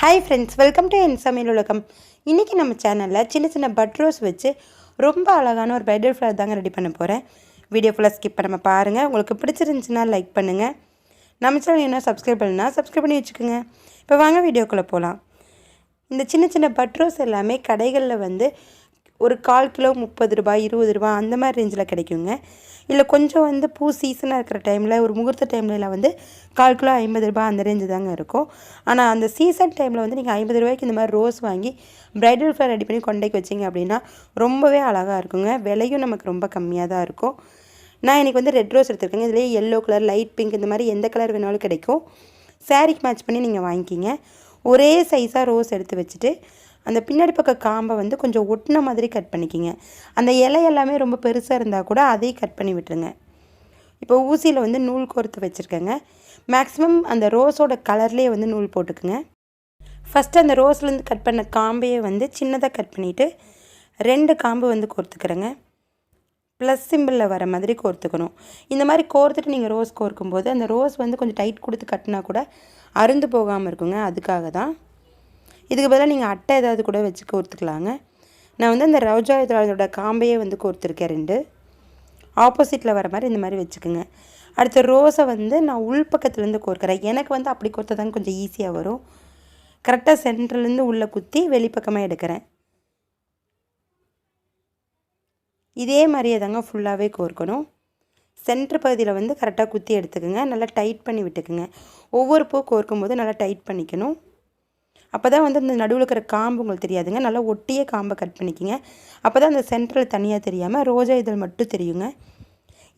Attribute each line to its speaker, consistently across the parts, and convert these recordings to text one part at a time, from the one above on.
Speaker 1: Hi friends welcome to என் சமையல் உலகம் இன்றைக்கி நம்ம சேனலில் சின்ன சின்ன பட் ரோஸ் வச்சு ரொம்ப அழகான ஒரு பிரைடல் ஃப்ளவர் தாங்க ரெடி பண்ண போகிறேன் வீடியோ ஃபுல்லாக ஸ்கிப் பண்ணாமல் பாருங்கள் உங்களுக்கு பிடிச்சிருந்துச்சுன்னா லைக் பண்ணுங்கள் நம்ம சேனல் என்ன சப்ஸ்கிரைப் பண்ணுன்னா சப்ஸ்கிரைப் பண்ணி வச்சுக்கோங்க. இப்போ வாங்க வீடியோக்குள்ளே போகலாம் இந்த சின்ன சின்ன பட் ரோஸ் எல்லாமே கடைகளில் வந்து ஒரு கால் கிலோ முப்பது ரூபாய் இருபது ரூபாய் அந்த மாதிரி ரேஞ்சில் கிடைக்குங்க. இல்லை கொஞ்சம் வந்து பூ சீசனாக இருக்கிற டைமில் ஒரு முகூர்த்த டைமில் வந்து கால் கிலோ ஐம்பது ரூபாய் அந்த ரேஞ்சு தாங்க இருக்கும். ஆனால் அந்த சீசன் டைமில் வந்து நீங்கள் ஐம்பது ரூபாய்க்கு இந்த மாதிரி ரோஸ் வாங்கி ப்ரைடல் ஃப்ளவர் ரெடி பண்ணி கொண்டைக்கு வச்சிங்க அப்படின்னா ரொம்பவே அழகாக இருக்குங்க. விலையும் நமக்கு ரொம்ப கம்மியாக தான் இருக்கும். நான் எனக்கு வந்து ரெட் ரோஸ் எடுத்துருக்கேங்க. இதுலேயே எல்லோ கலர் லைட் பிங்க் இந்த மாதிரி எந்த கலர் வேணாலும் கிடைக்கும். சாரீக்கு மேட்ச் பண்ணி நீங்கள் வாங்கிக்கிங்க. ஒரே சைஸாக ரோஸ் எடுத்து வச்சுட்டு அந்த பின்னாடி பக்க காம்பை வந்து கொஞ்சம் ஒட்டின மாதிரி கட் பண்ணிக்கிங்க. அந்த இலை எல்லாமே ரொம்ப பெருசாக இருந்தால் கூட அதையும் கட் பண்ணி விட்டுருங்க. இப்போ ஊசியில் வந்து நூல் கோர்த்து வச்சுருக்கேங்க. மேக்ஸிமம் அந்த ரோஸோட கலர்லேயே வந்து நூல் போட்டுக்குங்க. ஃபஸ்ட்டு அந்த ரோஸ்லேருந்து கட் பண்ண காம்பையே வந்து சின்னதாக கட் பண்ணிவிட்டு ரெண்டு காம்பு வந்து கோர்த்துக்கிறேங்க. ப்ளஸ் சிம்பிளில் வர மாதிரி கோர்த்துக்கணும். இந்த மாதிரி கோர்த்துட்டு நீங்கள் ரோஸ் கோர்க்கும்போது அந்த ரோஸ் வந்து கொஞ்சம் டைட் கொடுத்து கட்டினா கூட அருந்து போகாமல் இருக்குங்க. அதுக்காக தான். இதுக்கு பதிலாக நீங்கள் அட்டை ஏதாவது கூட வச்சு கோர்த்துக்கலாங்க. நான் வந்து அந்த ரோஜா இதழோட காம்பையே வந்து கோர்த்துருக்கேன் ரெண்டு. ஆப்போசிட்டில் வர மாதிரி இந்த மாதிரி வச்சுக்கோங்க. அடுத்த ரோஸை வந்து நான் உள்பக்கத்துலேருந்து கோர்க்குறேன். எனக்கு வந்து அப்படி கோர்த்தா தான் கொஞ்சம் ஈஸியாக வரும். கரெக்டாக சென்டர்லேருந்து உள்ளே குத்தி வெளிப்பக்கமாக எடுக்கிறேன். இதே மாதிரியே தாங்க ஃபுல்லாகவே கோர்க்கணும். சென்ட்ரு பகுதியில் வந்து கரெக்டாக குத்தி எடுத்துக்கோங்க. நல்லா டைட் பண்ணி விட்டுக்குங்க. ஒவ்வொரு பூ கோர்க்கும் போது நல்லா டைட் பண்ணிக்கணும். அப்போ தான் வந்து அந்த நடுவில் இருக்கிற காம்பு உங்களுக்கு தெரியாதுங்க. நல்லா ஒட்டியே காம்பை கட் பண்ணிக்கிங்க. அப்போ தான் அந்த சென்ட்ரல் தனியாக தெரியாமல் ரோஜா இதழ் மட்டும் தெரியுங்க.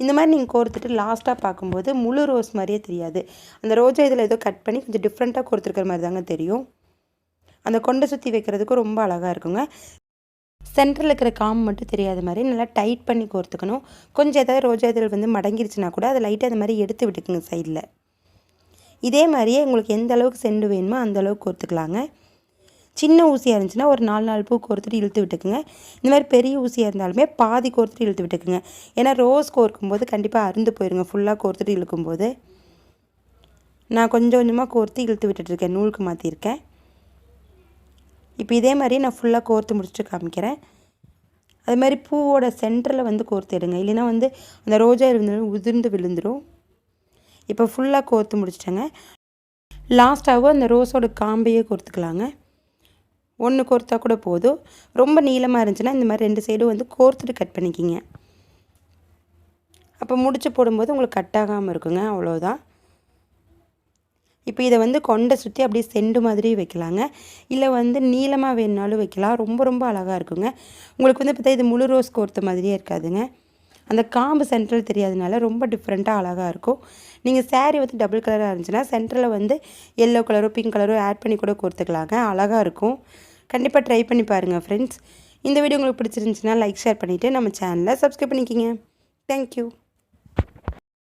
Speaker 1: இந்த மாதிரி நீங்கள் கோர்த்துட்டு லாஸ்ட்டாக பார்க்கும்போது முழு ரோஸ் மாதிரியே தெரியாது. அந்த ரோஜா இதில் ஏதோ கட் பண்ணி கொஞ்சம் டிஃப்ரெண்ட்டாக கொடுத்துருக்கிற மாதிரி தாங்க தெரியும். அந்த கொண்டை சுற்றி வைக்கிறதுக்கும் ரொம்ப அழகாக இருக்குங்க. சென்டரில் இருக்கிற காம்பு மட்டும் தெரியாத மாதிரி நல்லா டைட் பண்ணி கோர்த்துக்கணும். கொஞ்சம் ஏதாவது ரோஜா இதழ் வந்து மடங்கிருச்சுன்னா கூட அதை லைட்டாக அந்த மாதிரி எடுத்து விட்டுக்குங்க சைடில் இதே மாதிரியே உங்களுக்கு எந்த அளவுக்கு செண்டு வேணுமோ அந்த அளவுக்கு கோர்த்துக்கலாங்க. சின்ன ஊசியாக இருந்துச்சுன்னா ஒரு நாலு நாலு பூ கோர்த்துட்டு இழுத்து விட்டுக்குங்க. இந்த மாதிரி பெரிய ஊசியாக இருந்தாலுமே பாதி கோர்த்துட்டு இழுத்து விட்டுக்குங்க. ஏன்னா ரோஸ் கோர்க்கும்போது கண்டிப்பாக அருந்து போயிருங்க. ஃபுல்லாக கோர்த்துட்டு இழுக்கும்போது. நான் கொஞ்சம் கொஞ்சமாக கோர்த்து இழுத்து விட்டுட்ருக்கேன் நூலுக்கு மாற்றிருக்கேன் இப்போ இதே மாதிரி நான் ஃபுல்லாக கோர்த்து முடிச்சுட்டு காமிக்கிறேன். அது மாதிரி பூவோட சென்டரில் வந்து கோர்த்து எடுங்க. இல்லைன்னா வந்து அந்த ரோஜா இருந்தாலும் உதிர்ந்து விழுந்துடும் இப்போ ஃபுல்லாக கோர்த்து முடிச்சிட்டேங்க. லாஸ்ட்டாகவும் அந்த ரோஸோட காம்பையே கோர்த்துக்கலாங்க. ஒன்று கோர்த்தா கூட போதும். ரொம்ப நீளமாக இருந்துச்சுன்னா இந்த மாதிரி ரெண்டு சைடும் வந்து கோர்த்துட்டு கட் பண்ணிக்கிங்க. அப்போ முடிச்சு போடும்போது உங்களுக்கு கட் ஆகாமல் இருக்குங்க அவ்வளோதான் இப்போ இதை வந்து கொண்டை சுற்றி அப்படியே செண்டு மாதிரி வைக்கலாங்க. இல்லை வந்து நீளமாக வேணுனாலும் வைக்கலாம். ரொம்ப ரொம்ப அழகாக இருக்குங்க. உங்களுக்கு வந்து பார்த்தா இது முழு ரோஸ் கோர்த்த மாதிரியே இருக்காதுங்க. அந்த காம்பு சென்ட்ரல் தெரியாதனால ரொம்ப டிஃப்ரெண்ட்டாக அழகாக இருக்கும். நீங்கள் சேரீ வந்து டபுள் கலராக இருந்துச்சுன்னா சென்டரில் வந்து எல்லோ கலரோ பிங்க் கலரோ ஆட் பண்ணி கூட கொடுத்துக்கலாங்க. அழகாக இருக்கும். கண்டிப்பாக ட்ரை பண்ணி பாருங்கள் ஃப்ரெண்ட்ஸ் இந்த வீடியோ உங்களுக்கு பிடிச்சிருந்துச்சுன்னா லைக் ஷேர் பண்ணிவிட்டு நம்ம சேனலை சப்ஸ்கிரைப் பண்ணிக்கிங்க. தேங்க்யூ